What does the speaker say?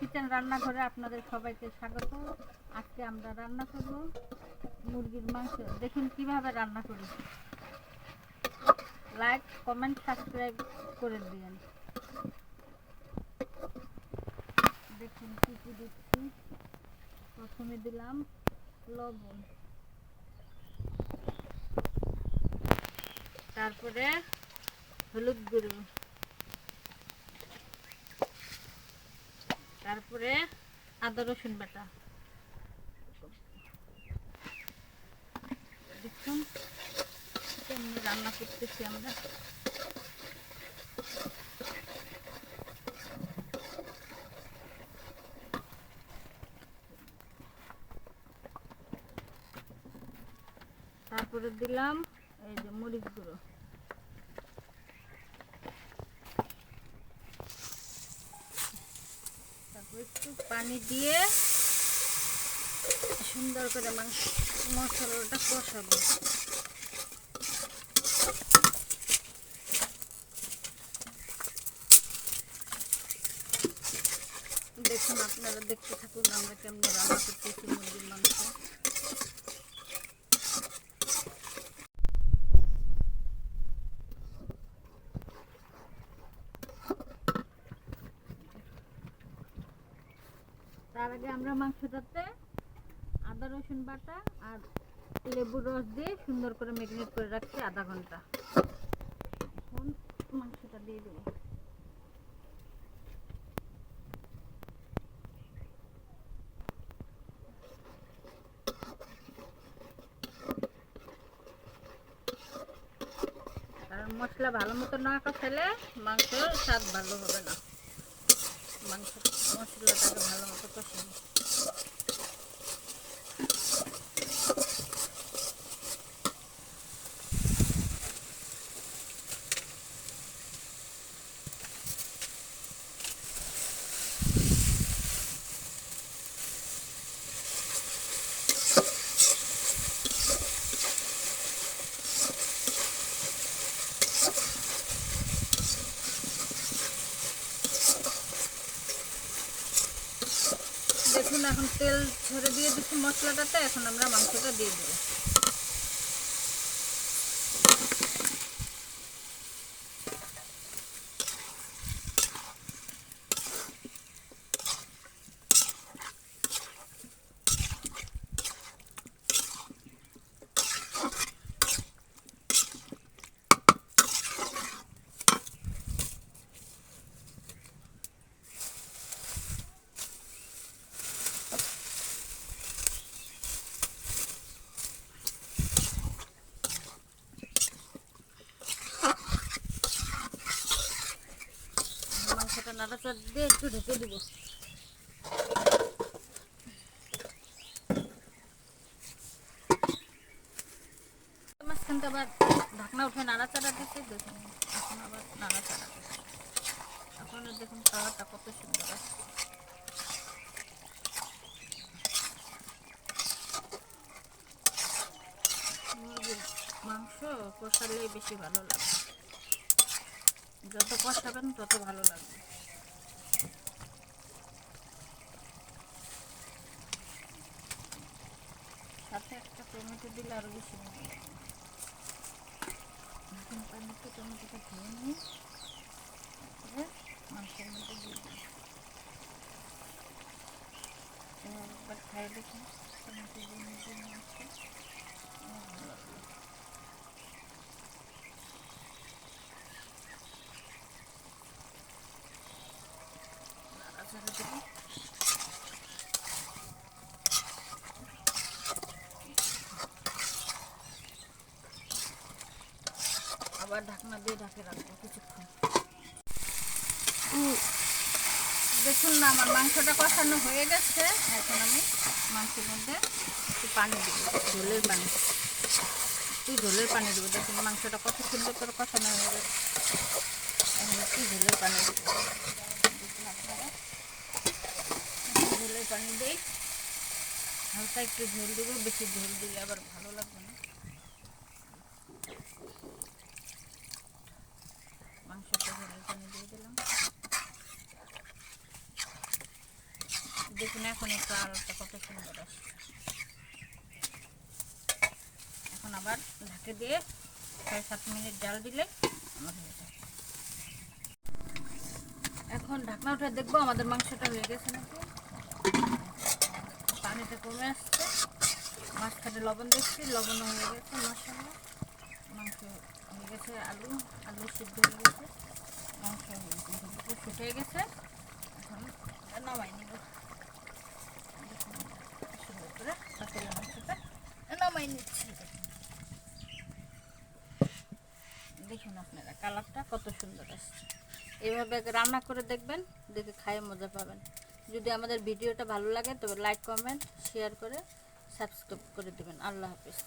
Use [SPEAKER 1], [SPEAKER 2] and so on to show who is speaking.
[SPEAKER 1] Kitchen রান্নাঘরে আপনাদের সবাইকে স্বাগত। আজকে আমরা রান্না করব মুরগির মাংস। দেখুন কীভাবে রান্না করি। লাইক কমেন্ট সাবস্ক্রাইব করে দিন দেখুন কি কি দিচ্ছি। প্রথমে দিলাম লবণ। তারপরে হলুদ গুঁড়ো। তারপরে আদা রসুন বাটা। দেখুন রান্না করতেছি আমরা। তারপরে দিলাম এই যে মরিচ গুঁড়ো তারপর একটু পানি দিয়ে সুন্দর করে মাংস মশলাটা কষাবো। দেখুন, আপনারা দেখতে থাকুন আমরা কেমন রান্না করতেছি মুরগির মাংস। তার আগে আমরা মাংসটাতে আদা, রসুন বাটা আর লেবুর রস দিয়ে সুন্দর করে ম্যারিনেট করে রাখছি আধা ঘণ্টা। এখন মাংসটা দিয়ে দেবো। মশলা ভালো মতো না কষালে মাংসের স্বাদ ভালো হবে না। মাংস মশলাটাকে ভালো মতো কষানো দেখুন এখন তেল ঝরে দিয়ে দিচ্ছি মশলাটাতে এখন আমরা মাংসটা দিয়ে দেবো মাংসটা নাড়াচাড় দিয়ে একটু ঢেকে দিব। মাঝখানটা আবার ঢাকনা উঠে নাড়াচাড়া দিতে দেখুন এখন আবার নাড়াচাড়া দিচ্ছে এখন দেখুন কালারটা কত সুন্দর আছে মাংস কষালেই বেশি ভালো লাগে। যত কষাবেন তত ভালো লাগবে সাথে একটা টমেটো দিলে আরও বেশি এখন পানিতে টমেটোটা ধুয়ে নিই তারপরে মাংসের মধ্যে দিয়ে দিই একবার খাই দেখুন টমেটো দিয়ে নিজে মাংস ভালো আবার ঢাকনা দিয়ে ঢাকে রাখব কিছুক্ষণ। দেখুন না আমার মাংসটা কষানো হয়ে গেছে। এখন আমি মাংসের মধ্যে একটু পানি দেবো ঝোলের পানি। একটু ঝোলের পানি দেবো। দেখুন মাংসটা কত সুন্দর করে কষানো হয়ে গেছে। এখন একটু ঝোলের পানি দেবো। ঝোলের পানি দেই। হালকা একটু ঝোল দেবো বেশি ঝোল দিলে আবার ভালো লাগবে না মাংসটা ঝোলের পানি দিয়ে দিলাম দেখুন এখন একটু আলুটা কত সুন্দর আসছে এখন আবার ঢাকে দিয়ে ছয় সাত মিনিট জাল দিলে এখন ঢাকনা উঠে দেখব আমাদের মাংসটা হয়ে গেছে নাকি। পানিটা কমে আসছে। মাঝখানে লবণ দেখছি লবণ হয়ে গেছে মশলা মাংস হয়ে গেছে, আলু আলু সিদ্ধ হয়ে গেছে। মাংস ফুটে গেছে। এখন নামাই নিব সুন্দর করে পাতলা মাংসটা নামাই নিচ্ছি দেখুন আপনারা কালারটা কত সুন্দর আসছে। এইভাবে রান্না করে দেখবেন, দেখে খায়ে মজা পাবেন। যদি আমাদের ভিডিওটা ভালো লাগে তবে লাইক কমেন্ট শেয়ার করে সাবস্ক্রাইব করে দেবেন। আল্লাহ হাফিজ।